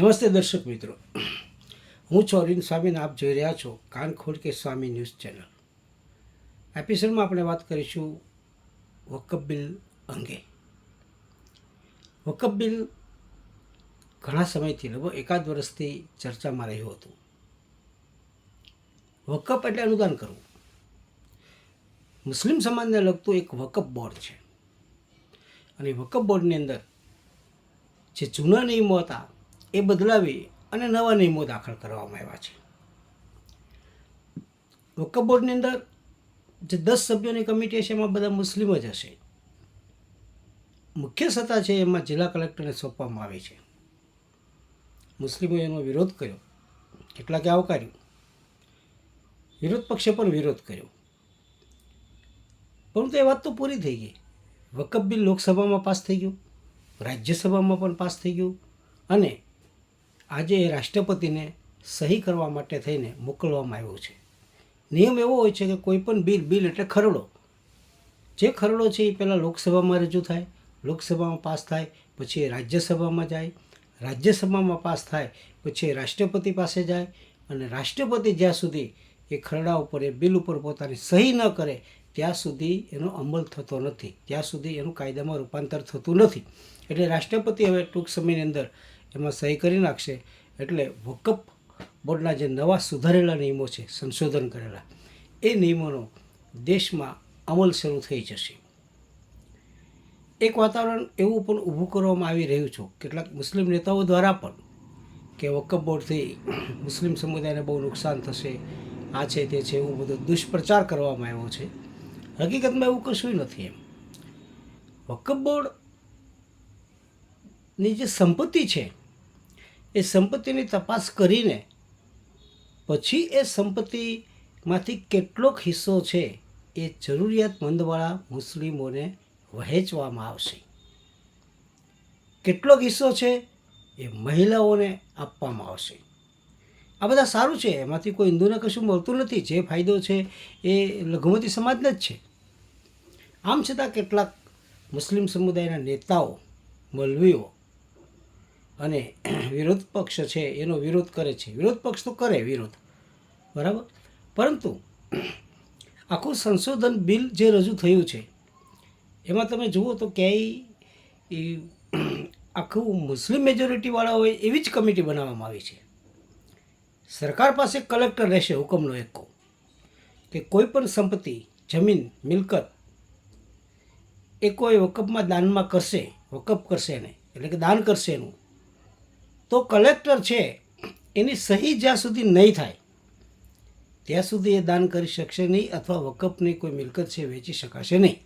નમસ્તે દર્શક મિત્રો. હું છું અરવિંદ સ્વામીને આપ જોઈ રહ્યા છો કાન ખોલ કે સ્વામી ન્યૂઝ ચેનલ. એપિસોડમાં આપણે વાત કરીશું વકફ બિલ અંગે. વકફ બિલ ઘણા સમયથી, લગભગ એકાદ વર્ષથી ચર્ચામાં રહ્યું હતું. વકફ એટલે અનુદાન કરવું. મુસ્લિમ સમાજને લગતું એક વકફ બોર્ડ છે. અને વકફ બોર્ડની અંદર જે જૂના નિયમો હતા એ બદલાવી અને નવા નિયમો દાખલ કરવામાં આવ્યા છે. વકફ બોર્ડની અંદર જે દસ સભ્યોની કમિટી છે એમાં બધા મુસ્લિમ જ હશે. મુખ્ય સત્તા છે, એમાં જિલ્લા કલેક્ટરને સોંપવામાં આવી છે. મુસ્લિમોએ એનો વિરોધ કર્યો. કેટલાકે આવકાર્યું. વિરોધ પક્ષે પણ વિરોધ કર્યો. પરંતુ એ વાત તો પૂરી થઈ ગઈ. વકફ બિલ લોકસભામાં પાસ થઈ ગયું. રાજ્યસભામાં પણ પાસ થઈ ગયું. અને આજે એ રાષ્ટ્રપતિને સહી કરવા માટે થઈને મોકલવામાં આવ્યો છે. નિયમ એવો હોય છે કે કોઈ પણ બિલ બિલ એટલે ખરડો. જે ખરડો છે એ પહેલાં લોકસભામાં રજૂ થાય, લોકસભામાં પાસ થાય, પછી રાજ્યસભામાં જાય, રાજ્યસભામાં પાસ થાય, પછી રાષ્ટ્રપતિ પાસે જાય અને રાષ્ટ્રપતિ જ્યાં સુધી એ ખરડા ઉપર, એ બિલ ઉપર પોતાની સહી ન કરે, ત્યાં સુધી એનો અમલ થતો નથી. ત્યાં સુધી એનું કાયદામાં રૂપાંતર થતું નથી. એટલે રાષ્ટ્રપતિ હવે ટૂંક સમયની અંદર એમાં સહી કરી નાખશે. એટલે વકફ બોર્ડના જે નવા સુધારેલા નિયમો છે, સંશોધન કરેલા, એ નિયમોનો દેશમાં અમલ શરૂ થઈ જશે. એક વાતાવરણ એવું પણ ઊભું કરવામાં આવી રહ્યું છે. કેટલાક મુસ્લિમ નેતાઓ દ્વારા પણ કે વકફ બોર્ડથી મુસ્લિમ સમુદાયને બહુ નુકસાન થશે, આ છે તે છે એવું બધો દુષ્પ્રચાર કરવામાં આવ્યો છે. હકીકતમાં એવું કશું નથી એમ. વકફ બોર્ડની જે સંપત્તિ છે એ સંપત્તિની તપાસ કરીને પછી એ સંપત્તિમાંથી કેટલોક હિસ્સો છે એ જરૂરિયાતમંદવાળા મુસ્લિમોને વહેંચવામાં આવશે. કેટલોક હિસ્સો છે એ મહિલાઓને આપવામાં આવશે. આ બધા સારું છે, એમાંથી કોઈ હિન્દુને કશું મળતું નથી. જે ફાયદો છે એ લઘુમતી સમાજને જ છે. આમ છતાં કેટલાક મુસ્લિમ સમુદાયના નેતાઓ, મૌલવીઓ અને વિરોધ પક્ષ છે, એનો વિરોધ કરે છે. વિરોધ પક્ષ તો કરે વિરોધ. બરાબર? પરંતુ આખું સંશોધન બિલ જે રજૂ થયું છે, એમાં તમે જુઓ તો ક્યાંય એ આખું મુસ્લિમ મેજોરિટીવાળા હોય એવી જ કમિટી બનાવવામાં આવી છે. સરકાર પાસે કલેક્ટર રહેશે, હુકમનો એકો કે કોઈ પણ સંપત્તિ, જમીન, મિલકત એ કોઈ વકફમાં દાનમાં કરશે, વકફ કરશે એને એટલે કે દાન કરશે એનું. તો કલેક્ટર છે, એની સહી જ્યાં સુધી નહીં થાય, ત્યાં સુધી એ દાન કરી શકશે નહીં અથવા વકફની કોઈ મિલકત છે વેચી શકાશે નહીં.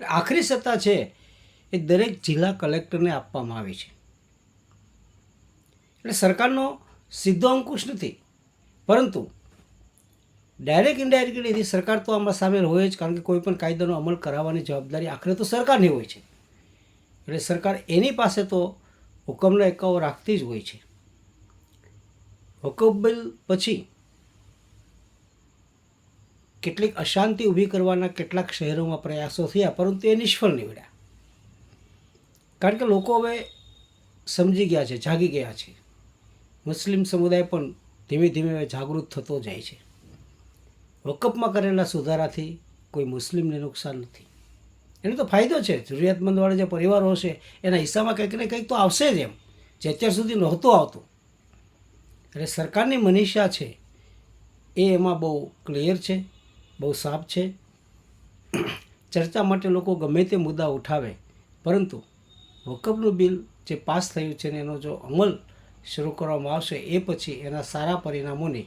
આખરી સત્તા છે એ દરેક જિલ્લા કલેક્ટરને આપવામાં આવી છે. એટલે સરકારનો સીધો અંકુશ નથી, પરંતુ ડાયરેક્ટ ઇન્ડાયરેક્ટ એની સરકાર તો આમાં સામેલ હોય જ, કારણ કે કોઈ પણ કાયદાનો અમલ કરાવવાની જવાબદારી આખરે તો સરકારની હોય છે. એટલે સરકાર એની પાસે તો હુકમના એકાઓ રાખતી જ હોય છે. હુકમબિલ પછી કેટલીક અશાંતિ ઊભી કરવાના કેટલાક શહેરોમાં પ્રયાસો થયા, પરંતુ એ નિષ્ફળ નીવડ્યા. કારણ કે લોકો હવે સમજી ગયા છે, જાગી ગયા છે. મુસ્લિમ સમુદાય પણ ધીમે ધીમે હવે જાગૃત થતો જાય છે. વકફમાં કરેલા સુધારાથી કોઈ મુસ્લિમને નુકસાન નથી. એનો તો ફાયદો છે. જરૂરિયાતમંદવાળા જે પરિવારો હશે, એના હિસ્સામાં કંઈક ને કંઈક તો આવશે જ એમ. જે અત્યાર સુધી નહોતું આવતું. એટલે સરકારની મનીષા છે, એ એમાં બહુ ક્લિયર છે, બહુ સાફ છે. ચર્ચા માટે લોકો ગમે તે મુદ્દા ઉઠાવે, પરંતુ વકફનું બિલ જે પાસ થયું છે ને એનો જો અમલ શરૂ કરવામાં આવશે, એ પછી એના સારા પરિણામોની